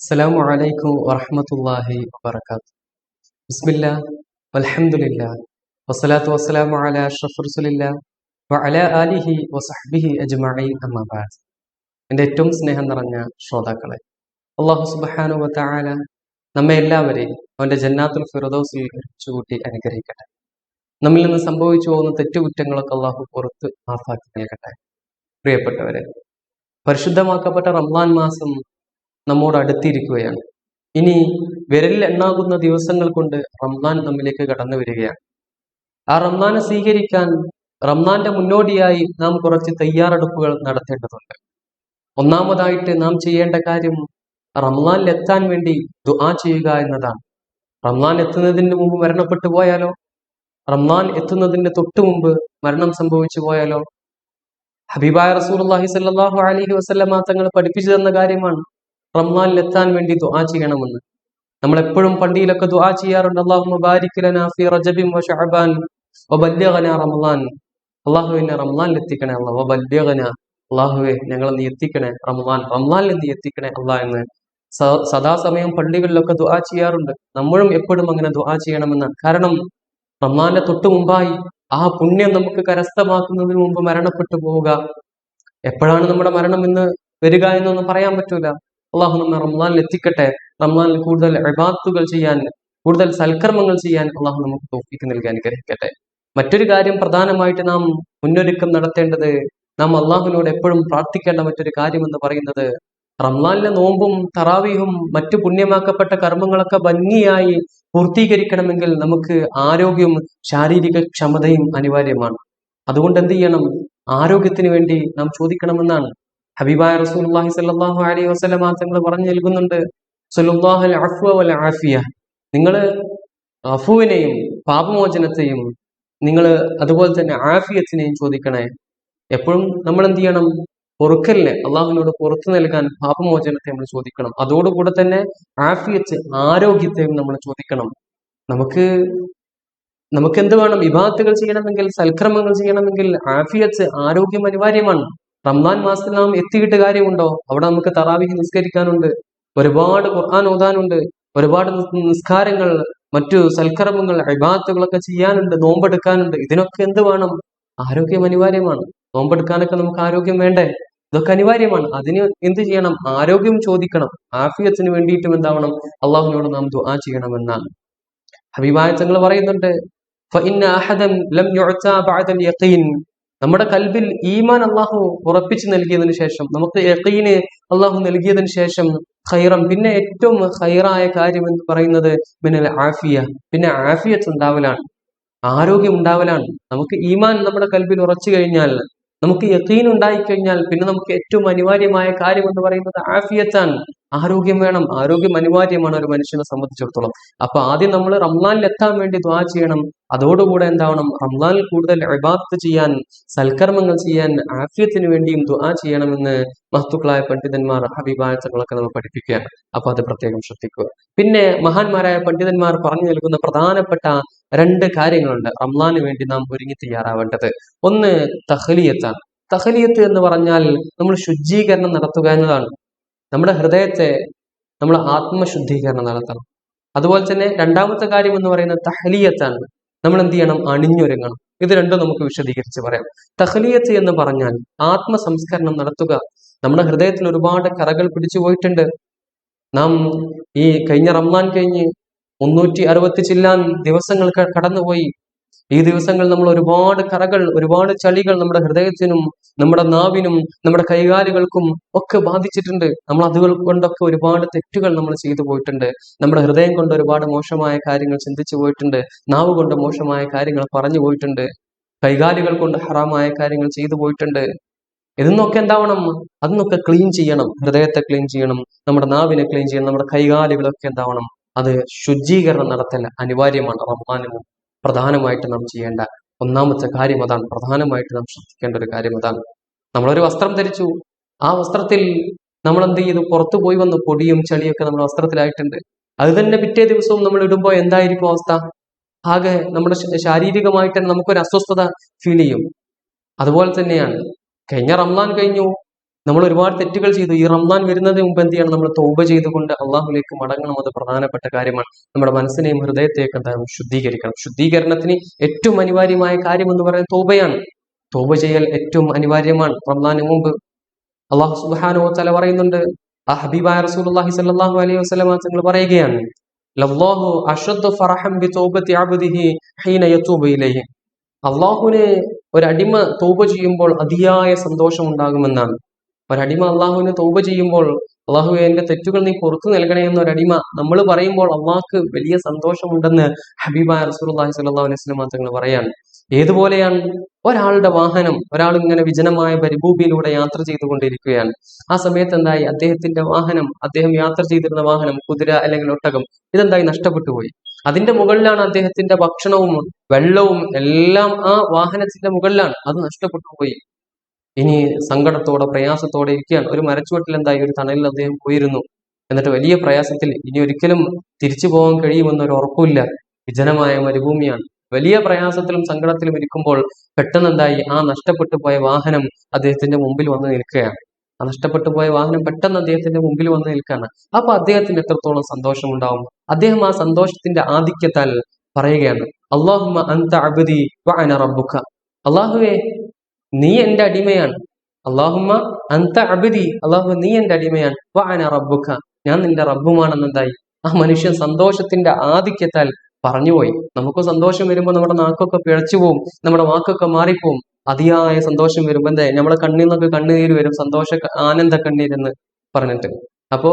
അസ്സലാമു അലൈക്കും വറഹമത്തല്ലാഹി വബർക്കാത്തു ബിസ്മില്ല അൽഹംദുലില്ല വസ്സലാത്തു വസ്സലാമു അല അഷ്റഫ് റസുലില്ല വ അല ആലിഹി വസഹ്ബിഹി അജ്മഈൻ അമ്മ ബഅദ്. എന്റെ ഏറ്റവും സ്നേഹം നിറഞ്ഞ ശ്രോതാക്കളെ അള്ളാഹു സുബ്ഹാനു വ നമ്മെ എല്ലാവരെയും അവന്റെ ജന്നാത്തുൽ ഫിറദൗസിൽ ചൂട്ടി അനുഗ്രഹിക്കട്ടെ. നമ്മിൽ നിന്ന് സംഭവിച്ചു പോകുന്ന തെറ്റുകുറ്റങ്ങളൊക്കെ അള്ളാഹു പുറത്ത് മാഫാക്കി നൽകട്ടെ. പ്രിയപ്പെട്ടവരെ പരിശുദ്ധമാക്കപ്പെട്ട റംലാൻ മാസം നമ്മോട് അടുത്തിരിക്കുകയാണ്. ഇനി വിരലിൽ എണ്ണാകുന്ന ദിവസങ്ങൾ കൊണ്ട് റംസാൻ നമ്മിലേക്ക് കടന്നു വരികയാണ്. ആ റംസാനെ സ്വീകരിക്കാൻ റംസാന്റെ മുന്നോടിയായി നാം കുറച്ച് തയ്യാറെടുപ്പുകൾ നടത്തേണ്ടതുണ്ട്. ഒന്നാമതായിട്ട് നാം ചെയ്യേണ്ട കാര്യം റംസാനിൽ എത്താൻ വേണ്ടി ദുആ ചെയ്യുക എന്നതാണ്. റംസാൻ എത്തുന്നതിന് മുമ്പ് മരണപ്പെട്ടു പോയാലോ? റംസാൻ എത്തുന്നതിന് തൊട്ടു മുമ്പ് മരണം സംഭവിച്ചു പോയാലോ? ഹബീബായ റസൂലുള്ളാഹി സ്വല്ലല്ലാഹു അലൈഹി വസല്ലമ തങ്ങൾ പഠിപ്പിച്ചു തന്ന കാര്യമാണ്. റംസാനിൽ എത്താൻ വേണ്ടി ദുആ ചെയ്യണമെന്ന്. നമ്മൾ എപ്പോഴും പള്ളിയിലൊക്കെ ദുആ ചെയ്യാറുണ്ട്. അല്ലാഹുമ്മ ബാരിക് ലനാ ഫീ റജബിൻ വ എത്തിക്കണേ വബല്ലിഗ്നാ അല്ലാഹുവേ ഞങ്ങളെ നീ എത്തിക്കണേ റമളാൻ റംലാനിൽ നീ എത്തിക്കണേ അള്ളാ എന്ന് സദാസമയം പള്ളികളിലൊക്കെ ദുആ ചെയ്യാറുണ്ട്. നമ്മളും എപ്പോഴും അങ്ങനെ ദുആ ചെയ്യണമെന്നാണ്. കാരണം റംലാന്റെ തൊട്ടു മുമ്പായി ആ പുണ്യം നമുക്ക് കരസ്ഥമാക്കുന്നതിന് മുമ്പ് മരണപ്പെട്ടു പോവുക. എപ്പോഴാണ് നമ്മുടെ മരണം എന്ന് വരിക എന്നൊന്നും പറയാൻ പറ്റൂല. അള്ളാഹു നമ്മെ റംലാനിൽ എത്തിക്കട്ടെ. റംലാനിൽ കൂടുതൽ അബാത്തുകൾ ചെയ്യാൻ കൂടുതൽ സൽക്കർമ്മങ്ങൾ ചെയ്യാൻ അള്ളാഹു നമുക്ക് തോഫിക്ക് നൽകാൻ ഗ്രഹിക്കട്ടെ മറ്റൊരു കാര്യം പ്രധാനമായിട്ട് നാം മുന്നൊരുക്കം നടത്തേണ്ടത് നാം അള്ളാഹുവിനോട് എപ്പോഴും പ്രാർത്ഥിക്കേണ്ട മറ്റൊരു കാര്യം എന്ന് പറയുന്നത് റംലാനിലെ നോമ്പും തറാവിയും മറ്റു പുണ്യമാക്കപ്പെട്ട കർമ്മങ്ങളൊക്കെ ഭംഗിയായി പൂർത്തീകരിക്കണമെങ്കിൽ നമുക്ക് ആരോഗ്യവും ശാരീരിക ക്ഷമതയും അനിവാര്യമാണ്. അതുകൊണ്ട് എന്ത് ചെയ്യണം? ആരോഗ്യത്തിന് വേണ്ടി നാം ചോദിക്കണമെന്നാണ് ഹബീബായ റസൂലുള്ളാഹി സല്ലാഹു അലൈഹി വസ്ലമ തങ്ങൾ പറഞ്ഞു നൽകുന്നുണ്ട് അഫ്വ വൽ നിങ്ങൾ അഫുവിനെയും പാപമോചനത്തെയും നിങ്ങൾ അതുപോലെ തന്നെ ആഫിയത്തിനെയും ചോദിക്കണേ. എപ്പോഴും നമ്മൾ എന്ത് ചെയ്യണം? പൊറുക്കലിനെ അള്ളാഹുവിനോട് പുറത്തു നൽകാൻ പാപമോചനത്തെ നമ്മൾ ചോദിക്കണം. അതോടുകൂടെ തന്നെ ആഫിയത്ത് ആരോഗ്യത്തെയും നമ്മൾ ചോദിക്കണം. നമുക്ക് നമുക്ക് എന്ത് വേണം? വിഭാഗത്തുകൾ ചെയ്യണമെങ്കിൽ സൽക്രമങ്ങൾ ചെയ്യണമെങ്കിൽ ആഫിയത്ത് ആരോഗ്യം അനിവാര്യമാണ്. റംസാൻ മാസത്തിൽ നാം എത്തിയിട്ട് കാര്യമുണ്ടോ? അവിടെ നമുക്ക് തറാവിഹി നിസ്കരിക്കാനുണ്ട്. ഒരുപാട് ഖുർആൻ ഓതാനുണ്ട്. ഒരുപാട് നിസ് നിസ്കാരങ്ങൾ മറ്റു സൽക്കർമ്മങ്ങൾ അഭിഭാത്തുകളൊക്കെ ചെയ്യാനുണ്ട് നോമ്പെടുക്കാനുണ്ട്. ഇതിനൊക്കെ എന്ത് വേണം? ആരോഗ്യം അനിവാര്യമാണ്. നോമ്പെടുക്കാനൊക്കെ നമുക്ക് ആരോഗ്യം വേണ്ടേ? ഇതൊക്കെ അനിവാര്യമാണ്. അതിന് എന്ത് ചെയ്യണം? ആരോഗ്യം ചോദിക്കണം. ആഫിയത്തിന് വേണ്ടിയിട്ടും എന്താവണം? അള്ളാഹുവിനോട് നാം ദുആ ചെയ്യണമെന്നാണ്. ഹബീബായ തങ്ങൾ പറയുന്നുണ്ട് നമ്മുടെ കൽബിൽ ഈമാൻ അള്ളാഹു ഉറപ്പിച്ചു നൽകിയതിനു ശേഷം നമുക്ക് യക്കീന് അള്ളാഹു നൽകിയതിന് ശേഷം ഖൈറം പിന്നെ ഏറ്റവും ഖൈറായ കാര്യം എന്ന് പറയുന്നത് പിന്നെ ആഫിയ പിന്നെ ആഫിയത്ത് ഉണ്ടാവലാണ് ആരോഗ്യം ഉണ്ടാവലാണ്. നമുക്ക് ഈമാൻ നമ്മുടെ കൽബിൽ ഉറച്ചു കഴിഞ്ഞാൽ നമുക്ക് യക്കീൻ ഉണ്ടായിക്കഴിഞ്ഞാൽ പിന്നെ നമുക്ക് ഏറ്റവും അനിവാര്യമായ കാര്യം എന്ന് പറയുന്നത് ആഫിയത്താണ്. ആരോഗ്യം വേണം. ആരോഗ്യം അനിവാര്യമാണ് ഒരു മനുഷ്യനെ സംബന്ധിച്ചിടത്തോളം. അപ്പൊ ആദ്യം നമ്മൾ റംലാനിൽ എത്താൻ വേണ്ടി ദ്വാ ചെയ്യണം. അതോടുകൂടെ എന്താവണം? റംലാനിൽ കൂടുതൽ ഇബാദത്ത് ചെയ്യാൻ സൽക്കർമ്മങ്ങൾ ചെയ്യാൻ ആഫിയത്തിന് വേണ്ടിയും ദ്വാ ചെയ്യണമെന്ന് മഹത്തുക്കളായ പണ്ഡിതന്മാർ അഭിപ്രായങ്ങളൊക്കെ നമ്മൾ പഠിപ്പിക്കുകയാണ്. അപ്പൊ അത് പ്രത്യേകം ശ്രദ്ധിക്കുക. പിന്നെ മഹാന്മാരായ പണ്ഡിതന്മാർ പറഞ്ഞു നൽകുന്ന പ്രധാനപ്പെട്ട രണ്ട് കാര്യങ്ങളുണ്ട്. റംലാന് വേണ്ടി നാം ഒരുങ്ങി തയ്യാറാവേണ്ടത്. ഒന്ന് തഹ്ലിയത്താണ്. തഹലിയത്ത് എന്ന് പറഞ്ഞാൽ നമ്മൾ ശുചീകരണം നടത്തുക എന്നതാണ്. നമ്മുടെ ഹൃദയത്തെ നമ്മൾ ആത്മശുദ്ധീകരണം നടത്തണം. അതുപോലെ തന്നെ രണ്ടാമത്തെ കാര്യം എന്ന് പറയുന്നത് തഹലിയത്താണ്. നമ്മൾ എന്ത് ചെയ്യണം? അണിഞ്ഞൊരുങ്ങണം. ഇത് രണ്ടും നമുക്ക് വിശദീകരിച്ച് പറയാം. തഹലിയത്ത് എന്ന് പറഞ്ഞാൽ ആത്മസംസ്കരണം നടത്തുക. നമ്മുടെ ഹൃദയത്തിൽ ഒരുപാട് കറകൾ പിടിച്ചു പോയിട്ടുണ്ട്. നാം ഈ കഴിഞ്ഞ റംലാൻ കഴിഞ്ഞ് മുന്നൂറ്റി അറുപത്തി ചില്ലാൻ ദിവസങ്ങൾ കടന്നുപോയി. ഈ ദിവസങ്ങൾ നമ്മൾ ഒരുപാട് കറകൾ ഒരുപാട് ചളികൾ നമ്മുടെ ഹൃദയത്തിനും നമ്മുടെ നാവിനും നമ്മുടെ കൈകാലുകൾക്കും ഒക്കെ ബാധിച്ചിട്ടുണ്ട്. നമ്മൾ അതുകൾ കൊണ്ടൊക്കെ ഒരുപാട് തെറ്റുകൾ നമ്മൾ ചെയ്തു പോയിട്ടുണ്ട്. നമ്മുടെ ഹൃദയം കൊണ്ട് ഒരുപാട് മോശമായ കാര്യങ്ങൾ ചിന്തിച്ചു പോയിട്ടുണ്ട്. നാവ് കൊണ്ട് മോശമായ കാര്യങ്ങൾ പറഞ്ഞു പോയിട്ടുണ്ട്. കൈകാലുകൾ കൊണ്ട് ഹറാമായ കാര്യങ്ങൾ ചെയ്തു പോയിട്ടുണ്ട്. ഇതിന്നൊക്കെ എന്താവണം? അതെന്നൊക്കെ ക്ലീൻ ചെയ്യണം. ഹൃദയത്തെ ക്ലീൻ ചെയ്യണം. നമ്മുടെ നാവിനെ ക്ലീൻ ചെയ്യണം. നമ്മുടെ കൈകാലുകളൊക്കെ എന്താവണം? അത് ശുചീകരണം നടത്തൽ അനിവാര്യമാണ്. റമദാനും പ്രധാനമായിട്ട് നാം ചെയ്യേണ്ട ഒന്നാമത്തെ കാര്യം അതാണ്. പ്രധാനമായിട്ട് നാം ശ്രദ്ധിക്കേണ്ട ഒരു കാര്യം അതാണ്. നമ്മളൊരു വസ്ത്രം ധരിച്ചു. ആ വസ്ത്രത്തിൽ നമ്മൾ എന്ത് ചെയ്തു? പുറത്തു പോയി വന്ന് പൊടിയും ചളിയൊക്കെ നമ്മുടെ വസ്ത്രത്തിലായിട്ടുണ്ട്. അത് തന്നെ പിറ്റേ ദിവസവും നമ്മൾ ഇടുമ്പോൾ എന്തായിരിക്കും അവസ്ഥ? ആകെ നമ്മുടെ ശാരീരികമായിട്ട് തന്നെ നമുക്കൊരു അസ്വസ്ഥത ഫീൽ ചെയ്യും. അതുപോലെ തന്നെയാണ്. കഴിഞ്ഞ റംലാൻ കഴിഞ്ഞു. നമ്മൾ ഒരുപാട് തെറ്റുകൾ ചെയ്തു. ഈ റംദാൻ വരുന്നതിന് മുമ്പ് എന്ത് ചെയ്യണം? നമ്മൾ തൗബ ചെയ്തുകൊണ്ട് അള്ളാഹുലേക്ക് മടങ്ങണം അത് പ്രധാനപ്പെട്ട കാര്യമാണ്. നമ്മുടെ മനസ്സിനെയും ഹൃദയത്തെയൊക്കെ എന്താണ് ശുദ്ധീകരിക്കണം. ശുദ്ധീകരണത്തിന് ഏറ്റവും അനിവാര്യമായ കാര്യം എന്ന് പറയുന്നത് തൗബയാണ്. തൗബ ചെയ്യൽ ഏറ്റവും അനിവാര്യമാണ്. റംദാന് മുമ്പ് അള്ളാഹു സുബാനോ തല പറയുന്നുണ്ട് ആ ഹബീബായ റസൂൽ അള്ളാഹി സ്വല്ലല്ലാഹു അലൈഹി വസല്ലം തങ്ങൾ പറയുകയാണ്. ലല്ലാഹു ഒരു അടിമ തോപ അള്ളാഹുവിന് ചെയ്യുമ്പോൾ അതിയായ സന്തോഷം ഉണ്ടാകുമെന്നാണ് ഒരടിമ അള്ളാഹുവിന് തൗബ ചെയ്യുമ്പോൾ അള്ളാഹു എന്റെ തെറ്റുകൾ നീ പുറത്തു നൽകണേ എന്ന ഒരടിമ നമ്മൾ പറയുമ്പോൾ അള്ളാഹ്ക്ക് വലിയ സന്തോഷമുണ്ടെന്ന് ഹബീബായ റസൂലുള്ളാഹി സ്വല്ലല്ലാഹു അലൈഹി വസല്ലം തങ്ങൾ പറയാണ്. ഏതുപോലെയാണ് ഒരാളുടെ വാഹനം ഒരാൾ ഇങ്ങനെ വിജനമായ പരിഭൂമിയിലൂടെ യാത്ര ചെയ്തുകൊണ്ടിരിക്കുകയാണ്. ആ സമയത്ത് എന്തായി? അദ്ദേഹത്തിന്റെ വാഹനം അദ്ദേഹം യാത്ര ചെയ്തിരുന്ന വാഹനം കുതിര അല്ലെങ്കിൽ ഒട്ടകം ഇതെന്തായി? നഷ്ടപ്പെട്ടു പോയി. അതിന്റെ മുകളിലാണ് അദ്ദേഹത്തിന്റെ ഭക്ഷണവും വെള്ളവും എല്ലാം ആ വാഹനത്തിന്റെ മുകളിലാണ്. അത് നഷ്ടപ്പെട്ടു പോയി. ഇനി സങ്കടത്തോടെ പ്രയാസത്തോടെ ഇരിക്കുകയാണ്. ഒരു മരച്ചുവട്ടിൽ എന്തായി? ഒരു തണലിൽ അദ്ദേഹം പോയിരുന്നു. എന്നിട്ട് വലിയ പ്രയാസത്തിൽ ഇനി ഒരിക്കലും തിരിച്ചു പോകാൻ കഴിയുമെന്ന് ഒരു ഉറപ്പില്ല വിജനമായ മരുഭൂമിയാണ്. വലിയ പ്രയാസത്തിലും സങ്കടത്തിലും ഇരിക്കുമ്പോൾ പെട്ടെന്ന് എന്തായി? ആ നഷ്ടപ്പെട്ടു പോയ വാഹനം അദ്ദേഹത്തിന്റെ മുമ്പിൽ വന്ന് നിൽക്കുകയാണ്. ആ നഷ്ടപ്പെട്ടു പോയ വാഹനം പെട്ടെന്ന് അദ്ദേഹത്തിന്റെ മുമ്പിൽ വന്ന് നിൽക്കുകയാണ്. അപ്പൊ അദ്ദേഹത്തിന് എത്രത്തോളം സന്തോഷമുണ്ടാവും? അദ്ദേഹം ആ സന്തോഷത്തിന്റെ ആധിക്യത്താൽ പറയുകയാണ്. അള്ളാഹു അന്ത അബദി വഅന റബ്ബുക. അള്ളാഹുവേ നീ എന്റെ അടിമയാണ്. അള്ളാഹുമ്മ അന്ത അബിദി. അള്ളാഹു നീ എന്റെ അടിമയാണ്. വാന റബ്ബുക. ഞാൻ നിന്റെ റബ്ബുമാണെന്നെന്തായി ആ മനുഷ്യൻ സന്തോഷത്തിന്റെ ആധിക്യത്താൽ പറഞ്ഞുപോയി. നമുക്ക് സന്തോഷം വരുമ്പോൾ നമ്മുടെ നാക്കൊക്കെ പിഴച്ചു പോവും. നമ്മുടെ വാക്കൊക്കെ മാറിപ്പോവും. അതിയായ സന്തോഷം വരുമ്പോൾ എന്താ? നമ്മളെ കണ്ണിൽ നിന്നൊക്കെ കണ്ണുനീര് വരും. സന്തോഷ ആനന്ദ കണ്ണീരെന്ന് പറഞ്ഞിട്ട്. അപ്പോ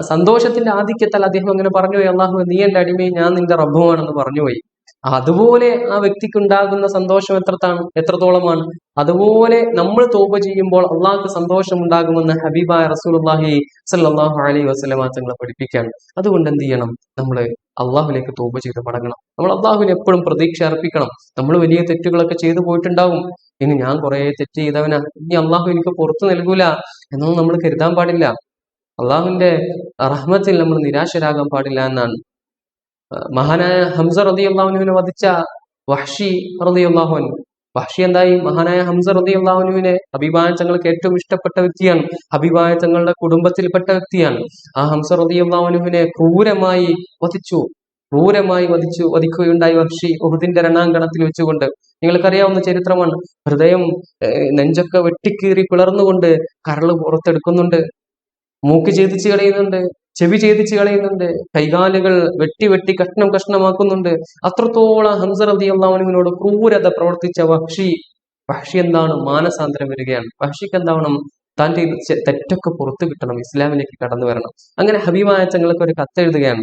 സന്തോഷത്തിന്റെ ആധിക്യത്താൽ അദ്ദേഹം അങ്ങനെ പറഞ്ഞുപോയി. അള്ളാഹു നീ എന്റെ അടിമയും ഞാൻ നിന്റെ റബ്ബുമാണെന്ന് പറഞ്ഞുപോയി. അതുപോലെ ആ വ്യക്തിക്ക് ഉണ്ടാകുന്ന സന്തോഷം എത്രത്താണ്? എത്രത്തോളമാണ്? അതുപോലെ നമ്മൾ തോപ ചെയ്യുമ്പോൾ അള്ളാഹ്ക്ക് സന്തോഷം ഉണ്ടാകുമെന്ന് ഹബീബായ റസൂലുള്ളാഹി സല്ലാഹു അലൈഹി വസല്ലമ തങ്ങളെ പഠിപ്പിക്കാണ് അതുകൊണ്ട് എന്ത് ചെയ്യണം? നമ്മൾ അള്ളാഹുലേക്ക് തോപ ചെയ്ത് മടങ്ങണം. നമ്മൾ അള്ളാഹുവിന് എപ്പോഴും പ്രതീക്ഷ അർപ്പിക്കണം. നമ്മൾ വലിയ തെറ്റുകളൊക്കെ ചെയ്തു പോയിട്ടുണ്ടാവും. ഇനി ഞാൻ കുറെ തെറ്റ് ചെയ്തവനാ. ഇനി അള്ളാഹു എനിക്ക് പുറത്തു നൽകൂല എന്നൊന്നും നമ്മൾ കരുതാൻ പാടില്ല. അള്ളാഹുവിന്റെ റഹ്മത്തിൽ നമ്മൾ നിരാശരാകാൻ പാടില്ല എന്നാണ് മഹാനായ ഹംസ റതി അള്ളാഹുനുവിനെ വധിച്ച വഹ്ഷി റതി അള്ളാഹുൻ വഹ്ഷി എന്തായി? മഹാനായ ഹംസ റതി അള്ളാഹുനുവിനെ ഹബീബായ തങ്ങൾക്ക് ഏറ്റവും ഇഷ്ടപ്പെട്ട വ്യക്തിയാണ്. ഹബീബായ തങ്ങളുടെ കുടുംബത്തിൽപ്പെട്ട വ്യക്തിയാണ്. ആ ഹംസ റതി അള്ളാഹുനുവിനെ ക്രൂരമായി വധിച്ചു. ക്രൂരമായി വധിച്ചു വധിക്കുകയുണ്ടായി വഹ്ഷി ഉഹുദിന്റെ രണാങ്കണത്തിൽ വെച്ചുകൊണ്ട്. നിങ്ങൾക്കറിയാവുന്ന ചരിത്രമാണ്. ഹൃദയം നെഞ്ചൊക്കെ വെട്ടിക്കീറി പിളർന്നുകൊണ്ട് കരൾ പുറത്തെടുക്കുന്നുണ്ട്. മൂക്ക് ഛേദിച്ചു കളയുന്നുണ്ട്. ചെവി ഛേദിച്ച് കളയുന്നുണ്ട്. കൈകാലുകൾ വെട്ടി വെട്ടി കഷ്ണം കഷ്ണമാക്കുന്നുണ്ട്. അത്രത്തോളം ഹംസ റതി അള്ളാഹുവിനോട് ക്രൂരത പ്രവർത്തിച്ച പക്ഷി പക്ഷി എന്താണ്? മാനസാന്തരം വരികയാണ്. പക്ഷിക്ക് എന്താവണം? താൻ ചെയ്ത ചെ- തെറ്റൊക്കെ പുറത്തു കിട്ടണം. ഇസ്ലാമിലേക്ക് കടന്നു വരണം. അങ്ങനെ ഹബീബായ തങ്ങൾക്ക് ഒരു കത്തെഴുതുകയാണ്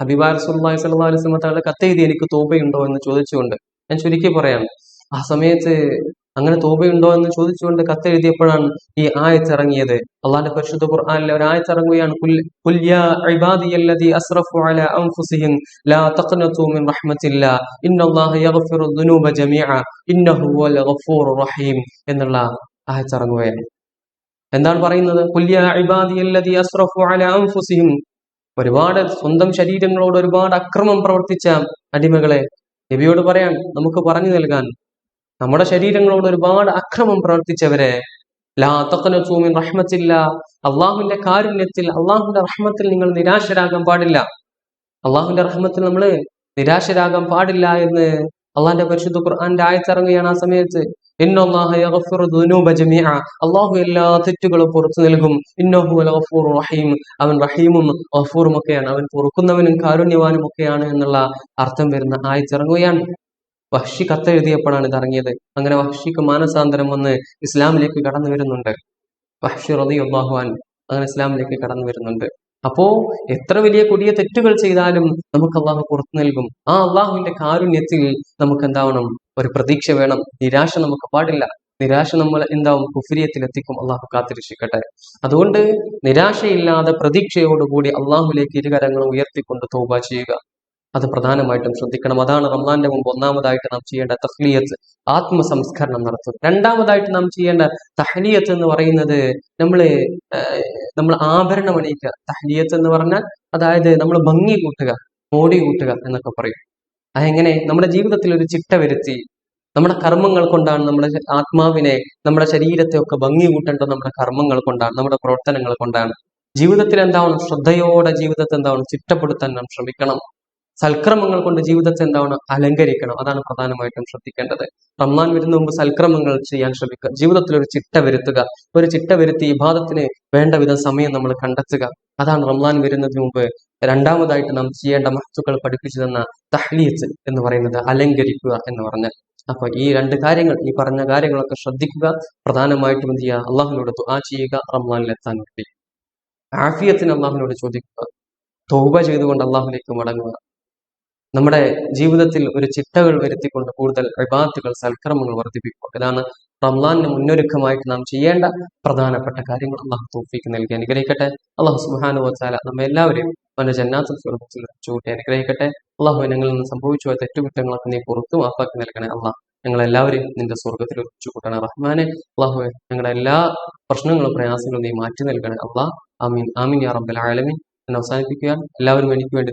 ഹബീബായ സുല്ലാഹി സ്വല്ലല്ലാഹു അലൈഹി വസല്ലം തങ്ങളുടെ കത്തെഴുതി എനിക്ക് തോപയുണ്ടോ എന്ന് ചോദിച്ചുകൊണ്ട് ഞാൻ ചുരുക്കി പറയാം ആ സമയത്ത് അങ്ങനെ തോബയുണ്ടോ എന്ന് ചോദിച്ചുകൊണ്ട് കത്തെഴുതിയപ്പോഴാണ് ഈ ആയത്ത് ഇറങ്ങിയത് അള്ളാന്റെ പരിശുദ്ധ ഖുർആാനിലെ ഒരു ആയത്ത് ഇറങ്ങുകയാണ് "കുൽ- കുൽ യാ ഇബാദിയല്ലദീ അസ്റഫു അലാ അൻഫുസിഹിം ലാ തഖ്നതു മിൻ റഹ്മത്തില്ലാ. ഇന്നല്ലാഹ യഗ്ഫിറു ജമീഅ. ഇന്നഹു ഹുവൽ ഗഫൂറുർ റഹീം. എന്നുള്ള ആയത്ത് എന്താണ് പറയുന്നത്? "കുൽ യാ ഇബാദിയല്ലദീ അസ്റഫു അലാ അൻഫുസിഹിം. ഒരുപാട് സ്വന്തം ശരീരങ്ങളോട് ഒരുപാട് അക്രമം പ്രവർത്തിച്ച അടിമകളെ നബിയോട് പറയാൻ നമുക്ക് പറഞ്ഞു നൽകാൻ നമ്മുടെ ശരീരങ്ങളോട് ഒരുപാട് അക്രമം പ്രവർത്തിച്ചവരെ ലാ റഹ്മത്തില്ല. അള്ളാഹുവിന്റെ കാരുണ്യത്തിൽ അള്ളാഹുവിന്റെ റഹ്മത്തിൽ നിങ്ങൾ നിരാശരാകാൻ പാടില്ല. അള്ളാഹുവിന്റെ റഹ്മത്തിൽ നമ്മൾ നിരാശരാകാൻ പാടില്ല എന്ന് അള്ളാഹിന്റെ പരിശുദ്ധ ഖുർആന്റെ ആയത്തിറങ്ങുകയാണ് ആ സമയത്ത്. അള്ളാഹു എല്ലാ തെറ്റുകളും പുറത്തു നൽകും. റഹീം. അവൻ റഹീമും ഒക്കെയാണ് അവൻ പൊറുക്കുന്നവനും കാരുണ്യവാനും ഒക്കെയാണ് എന്നുള്ള അർത്ഥം വരുന്ന ആയത്തിറങ്ങുകയാണ്. വഹ്ഷി കത്തെഴുതിയപ്പോഴാണ് ഇതറങ്ങിയത് അങ്ങനെ വഹ്ഷിക്ക് മാനസാന്തരം വന്ന് ഇസ്ലാമിലേക്ക് കടന്നു വരുന്നുണ്ട്. വഹ്ഷി റതി അള്ളാഹുവാൻ അങ്ങനെ ഇസ്ലാമിലേക്ക് കടന്നു വരുന്നുണ്ട്. അപ്പോ എത്ര വലിയ കൊടിയ തെറ്റുകൾ ചെയ്താലും നമുക്ക് അള്ളാഹു പുറത്തു നൽകും. ആ അള്ളാഹുവിന്റെ കാരുണ്യത്തിൽ നമുക്ക് എന്താവണം? ഒരു പ്രതീക്ഷ വേണം. നിരാശ നമുക്ക് പാടില്ല. നിരാശ നമ്മൾ എന്താവും? കുഫിരിയത്തിൽ എത്തിക്കും. അള്ളാഹു കാത്തിരക്ഷിക്കട്ടെ. അതുകൊണ്ട് നിരാശയില്ലാതെ പ്രതീക്ഷയോടുകൂടി അള്ളാഹുലേക്ക് ഇരുകരങ്ങളും ഉയർത്തിക്കൊണ്ട് തോബ ചെയ്യുക. അത് പ്രധാനമായിട്ടും ശ്രദ്ധിക്കണം. അതാണ് റമദാന്റെ മുമ്പ് ഒന്നാമതായിട്ട് നാം ചെയ്യേണ്ട തഹ്ലിയത്ത് ആത്മസംസ്കരണം നടത്തുക. രണ്ടാമതായിട്ട് നാം ചെയ്യേണ്ട തഹ്ലിയത്ത് എന്ന് പറയുന്നത് നമ്മൾ നമ്മൾ ആഭരണം അണിയിക്കുക. തഹ്ലിയത്ത് എന്ന് പറഞ്ഞാൽ അതായത് നമ്മൾ ഭംഗി കൂട്ടുക മോടി കൂട്ടുക എന്നൊക്കെ പറയും. അതെങ്ങനെ? നമ്മുടെ ജീവിതത്തിൽ ഒരു ചിട്ട വരുത്തി നമ്മുടെ കർമ്മങ്ങൾ കൊണ്ടാണ് നമ്മുടെ ആത്മാവിനെ നമ്മുടെ ശരീരത്തെ ഒക്കെ ഭംഗി കൂട്ടേണ്ടത് നമ്മുടെ കർമ്മങ്ങൾ കൊണ്ടാണ് നമ്മുടെ പ്രവർത്തനങ്ങൾ കൊണ്ടാണ്. ജീവിതത്തിൽ എന്താവണം? ശ്രദ്ധയോടെ ജീവിതത്തെ എന്താവണം? ചിട്ടപ്പെടുത്താൻ നാം ശ്രമിക്കണം. സൽക്രമങ്ങൾ കൊണ്ട് ജീവിതത്തെ എന്താണ് അലങ്കരിക്കണം? അതാണ് പ്രധാനമായിട്ടും ശ്രദ്ധിക്കേണ്ടത്. റംസാൻ വരുന്ന മുമ്പ് സൽക്രമങ്ങൾ ചെയ്യാൻ ശ്രമിക്കുക. ജീവിതത്തിൽ ഒരു ചിട്ട വരുത്തുക. ഒരു ചിട്ട വരുത്തി ഇബാദത്തിന് വേണ്ട വിധം സമയം നമ്മൾ കണ്ടെത്തുക. അതാണ് റംസാൻ വരുന്നതിന് മുമ്പ് രണ്ടാമതായിട്ട് നാം ചെയ്യേണ്ട മഹത്തുക്കൾ പഠിപ്പിച്ചു തന്ന തഹ്ലീസ് എന്ന് പറയുന്നത് അലങ്കരിക്കുക എന്ന് പറഞ്ഞ് അപ്പൊ ഈ രണ്ട് കാര്യങ്ങൾ ഈ പറഞ്ഞ കാര്യങ്ങളൊക്കെ ശ്രദ്ധിക്കുക. പ്രധാനമായിട്ടും എന്ത് ചെയ്യുക? അള്ളാഹുവിനോട് ആ ചെയ്യുക. റംസാനിൽ എത്താൻ വേണ്ടി. ആഫിയത്തിന് അള്ളാഹുവിനോട് ചോദിക്കുക. തോബ ചെയ്തുകൊണ്ട് അള്ളാഹുലേക്ക് മടങ്ങുക. നമ്മുടെ ജീവിതത്തിൽ ഒരു ചിട്ടകൾ വരുത്തിക്കൊണ്ട് കൂടുതൽ വിവാദത്തുകൾ സൽക്രമങ്ങൾ വർദ്ധിപ്പിക്കുക. ഇതാണ് റംലാനിന് മുന്നൊരുക്കമായിട്ട് നാം ചെയ്യേണ്ട പ്രധാനപ്പെട്ട കാര്യങ്ങൾ. അള്ളാഹു തോഫിക്ക് നൽകി അനുഗ്രഹിക്കട്ടെ. അള്ളാഹു സുബാനു വച്ചാല നമ്മെ എല്ലാവരെയും അവന്റെ ജന്നാത്തിൽ സ്വർഗത്തിൽ ചൂട്ടി അനുഗ്രഹിക്കട്ടെ. അള്ളാഹു ഞങ്ങളിൽ നിന്ന് സംഭവിച്ചു തെറ്റുകുറ്റങ്ങളൊക്കെ നീ പുറത്തു മാപ്പാക്കി നൽകണേ. അള്ളാഹ് ഞങ്ങളെല്ലാവരെയും നിന്റെ സ്വർഗത്തിൽ ഒഴിച്ചു കൂട്ടണേ റഹ്മാനെ അള്ളാഹു ഞങ്ങളുടെ എല്ലാ പ്രശ്നങ്ങളും പ്രയാസങ്ങളും നീ മാറ്റി നൽകണേ. അള്ളാഹ് ആമീൻ. ആമീൻ യാ റബ്ബൽ ആലമീൻ. എന്നെ അവസാനിപ്പിക്കുക എല്ലാവരും എനിക്ക് വേണ്ടി